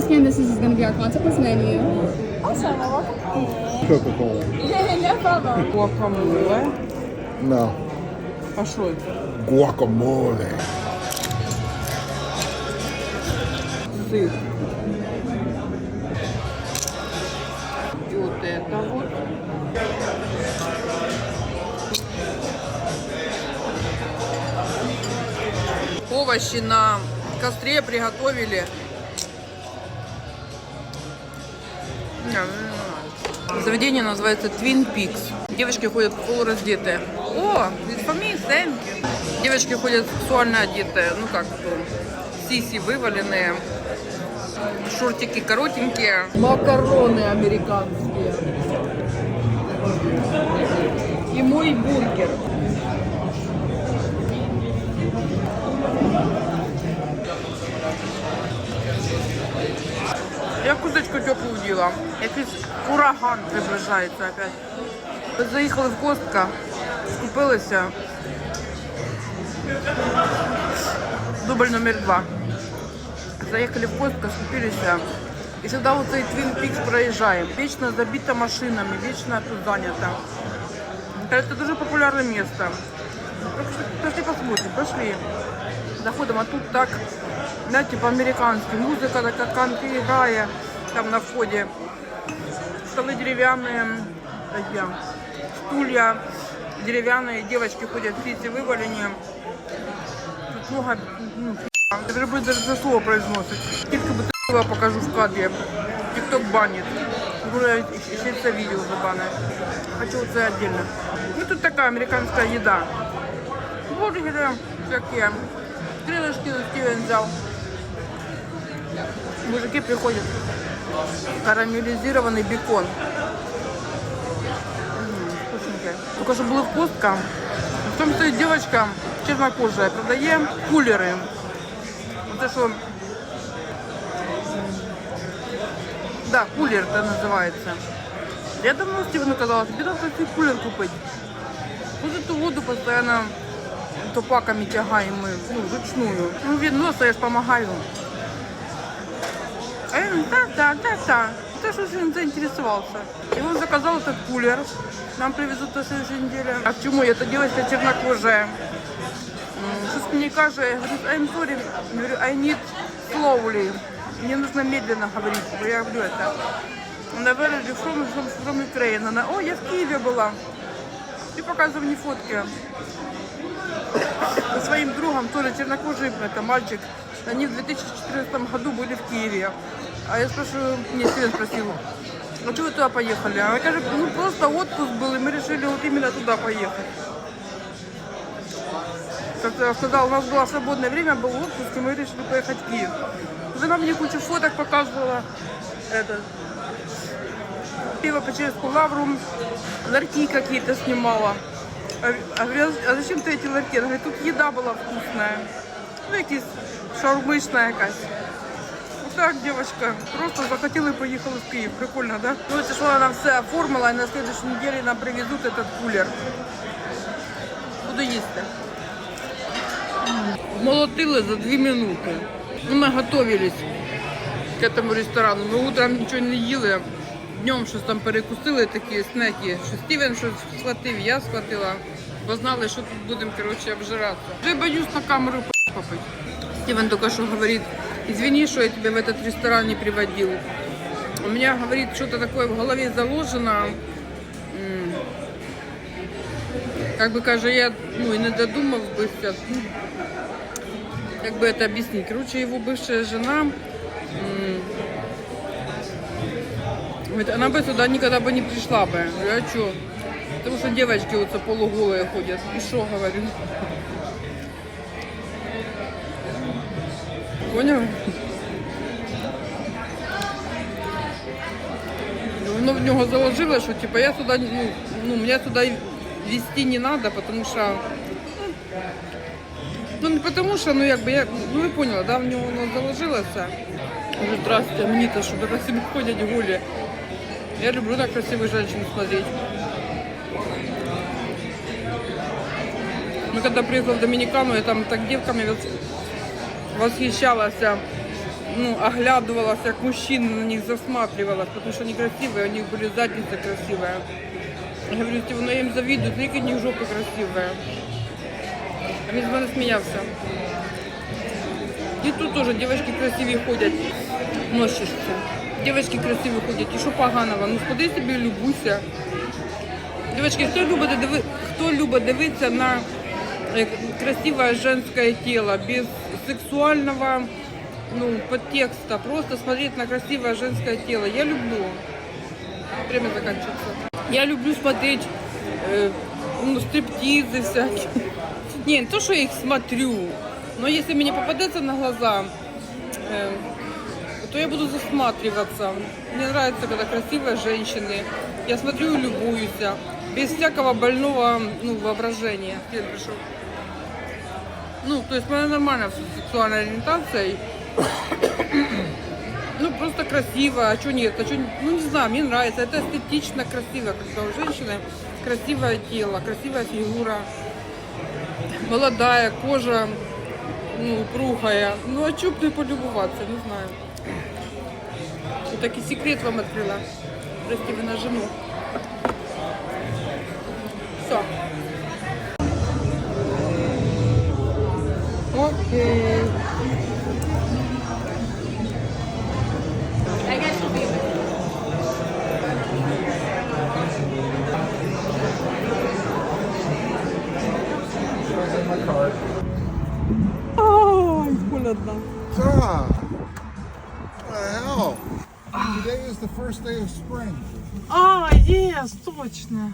understand this is going to be our contactless menu. Awesome. Well, welcome. Coca-Cola. no problem. Гуакамоле. No. А що це? Guacamole. Сыр. И вот это вот. Овощи на костре приготовили. Заведение называется Twin Peaks. Девочки ходят полураздетые. О, it's for me, thank you. Девочки ходят сексуально одетые. Ну как, ну, сиси вываленные. Шортики коротенькие. Макароны американские. И мой бургер. теплу вділа. Якийсь ураган приближається опять. Ми заїхали в Костка, скупилися. Дубль номер два. Заехали в Костка, скупилися. И сюда вот цей Твин Пикс проезжаем. Вечно забито машинами, вечно тут занято. Это дуже популярное место. Так что Пошли посмотрим, пошли. Заходим, а тут так, знаете, по-американски. Музыка такая канты играет Там на входе. Столы деревянные, такие, стулья деревянные, девочки ходят, птицы вываленные. Тут много, ну, я даже будет даже слово произносить. Сколько бы ты покажу в кадре. Тикток банит. Уже еще это видео забанное. Хочу это отдельно. Ну тут такая американская еда. Бургеры всякие. Крылышки на Стивен взял. Мужики приходят. Карамелизированный бекон. М, Вкусненькое. Только что было вкусно. В том стоит девочка чернокожая, продає кулеры. Вот это что... Да, кулер это называется. Я давно Стивену казала, тебе надо кулер купить. Вот эту воду постоянно топаками тягаем мы, ну, вручную. Ну, видно, я ж помогаю. Я говорю, да, да, да, да. Ты что он заинтересовался. И он заказал этот кулер. Нам привезут на следующей неделе. А к чему? Эта девочка чернокожая. М, Что мне кажется, я говорю, I'm sorry, Я говорю, I need slowly. Мне нужно медленно говорить, я говорю это. Она говорит, from, from, from Ukraine. Она, о, я в Киеве была. И показывал мне фотки. Со своим другом, тоже чернокожий, это мальчик. Они в 2014 году были в Киеве. А я спрашиваю, мне Стивен спросил, а что вы туда поехали? Она говорит, ну просто отпуск был, и мы решили вот именно туда поехать. Как-то я сказала, у нас было свободное время, был отпуск, и мы решили поехать в Киев. Жена мне кучу фоток показывала. Это, пиво Печерскую лавру, ларьки какие-то снимала. А, а говорю, а зачем ты эти ларьки? Она говорит, тут еда была вкусная. Ну, якісь шаурмична якась. Так, девочка, просто захотела и поехала в Киев. Прикольно, да? Ну, если что, она все оформила, и на следующей неделе нам привезут этот кулер. Буду їсти. Молотили за дві минути. Ну, ми готовились к этому ресторану. Ми утром нічого не їли. Днем щось там перекусили, такі снеки. Що Стівен щось схватив, я схватила. Бо знали, що тут будемо, коротше, обжиратися. Вже боюсь на камеру попить. Стивен только что говорит, извини, что я тебя в этот ресторан не приводил. У меня, говорит, что-то такое в голове заложено. Как бы, каже, я ну, и не додумав бы сейчас. Как бы это объяснить? Короче, его бывшая жена, говорит, она бы сюда никогда бы не пришла бы. Я а что? Потому что девочки вот полуголые ходят. И что, говорю? Понял? Воно в нього заложило, що типа я сюди, ну, ну мене сюди вести не надо, потому що ну не потому що, ну якби я, ну ви поняла, да, в нього воно заложилося. Говорю, здравствуйте, мені-то що до красивых ходять голі. Я люблю на красивых женщин смотреть. Мы когда приехали в Доминикану, я там так девками восхищалась. ну, оглядывалась, как мужчина на них засматривалась, потому что они красивые, у них были задницы красивые. Я говорю, Стив, ну я им завидую, смотри, какие у них жопы красивые. А він з мене сміявся. І тут теж дівчатки красиві ходять, носишся. Дівчатки красиві ходять, і що поганого? Ну ходи собі, любуйся. Дівчатки, хто любить, диви... хто любить дивитися на е, красивое женское тело, без сексуального ну, подтекста, просто смотреть на красивое женское тело. Я люблю. Время заканчивается. Я люблю смотреть э, ну, стриптизы всякие. Не, не то, что я их смотрю, но если мне попадется на глаза, э, то я буду засматриваться. Мне нравится, когда красивые женщины. Я смотрю и любуюсь. Без всякого больного ну, воображения. Клиент пришел. Ну, то есть у меня нормально все с сексуальной ориентацией. Ну, просто красиво, а что нет, а что, ну, не знаю, мне нравится, это эстетично красиво, когда у женщины красивое тело, красивая фигура, молодая кожа, ну, упругая, ну, а бы не полюбоваться, не знаю. Вот таки секрет вам открыла, прости, вы на жену. Все. Окей. I guess you'll be Ой, холодно. Sarah, what the hell? Today is the first day of spring. А, єс, точно.